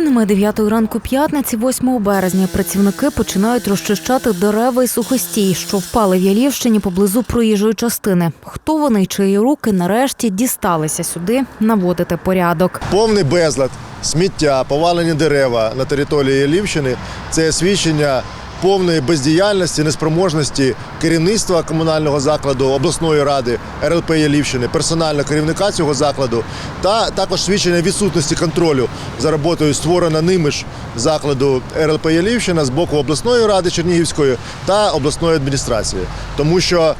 Чинами 9 ранку п'ятниці, 8 березня, працівники починають розчищати дерева і сухостій, що впали в Ялівщині поблизу проїжджої частини. Хто вони чиї руки нарешті дісталися сюди наводити порядок. Повний безлад, сміття, повалені дерева на території Ялівщини це свідчення повної бездіяльності, неспроможності керівництва комунального закладу обласної ради РЛП Ялівщини, персонального керівника цього закладу, та також свідчення відсутності контролю за роботою створена ними ж закладу РЛП Ялівщина з боку обласної ради Чернігівської та обласної адміністрації, тому що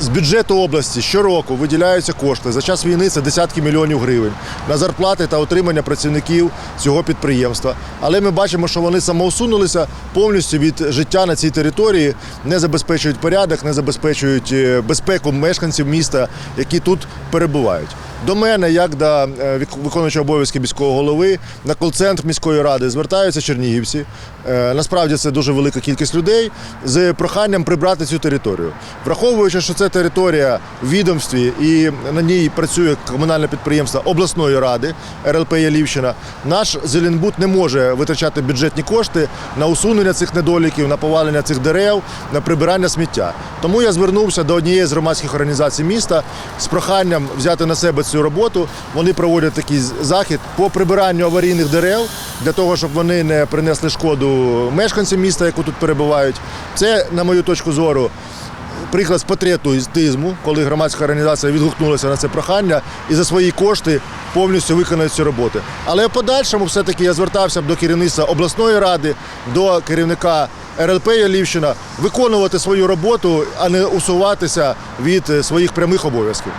з бюджету області щороку виділяються кошти. За час війни це десятки мільйонів гривень на зарплати та отримання працівників цього підприємства. Але ми бачимо, що вони самоусунулися повністю від життя на цій території, не забезпечують порядок, не забезпечують е, безпеку мешканців міста, які тут перебувають. До мене, як до е, виконуючого обов'язки міського голови, на кол-центр міської ради звертаються чернігівці. Е, Насправді це дуже велика кількість людей з проханням прибрати цю територію. Враховуючи, що це територія в відомстві і на ній працює комунальне підприємство обласної ради РЛП Ялівщина, наш Зеленбуд не може витрачати бюджетні кошти на усунення цих недоліків, на повалення цих дерев, на прибирання сміття. Тому я звернувся до однієї з громадських організацій міста з проханням взяти на себе цю роботу. Вони проводять такий захід по прибиранню аварійних дерев для того, щоб вони не принесли шкоду мешканцям міста, які тут перебувають. Це, на мою точку зору, приклад з патріотизму, коли громадська організація відгукнулася на це прохання і за свої кошти повністю виконує ці роботи. Але в подальшому все-таки я звертався до керівництва обласної ради, до керівника РЛП Ялівщина виконувати свою роботу, а не усуватися від е, своїх прямих обов'язків.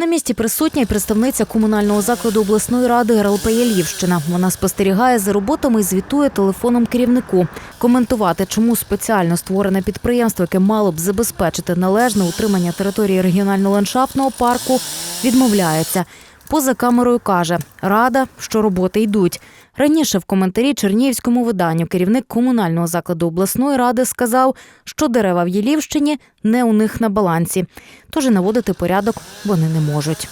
На місці присутня й представниця комунального закладу обласної ради РЛП Ялівщина. Вона спостерігає за роботами і звітує телефоном керівнику. Коментувати, чому спеціально створене підприємство, яке мало б забезпечити належне утримання території регіонально-ландшафтного парку, відмовляється. Поза камерою каже, рада, що роботи йдуть. Раніше в коментарі Чернігівському виданню керівник комунального закладу обласної ради сказав, що дерева в Єлівщині не у них на балансі, тож і наводити порядок вони не можуть.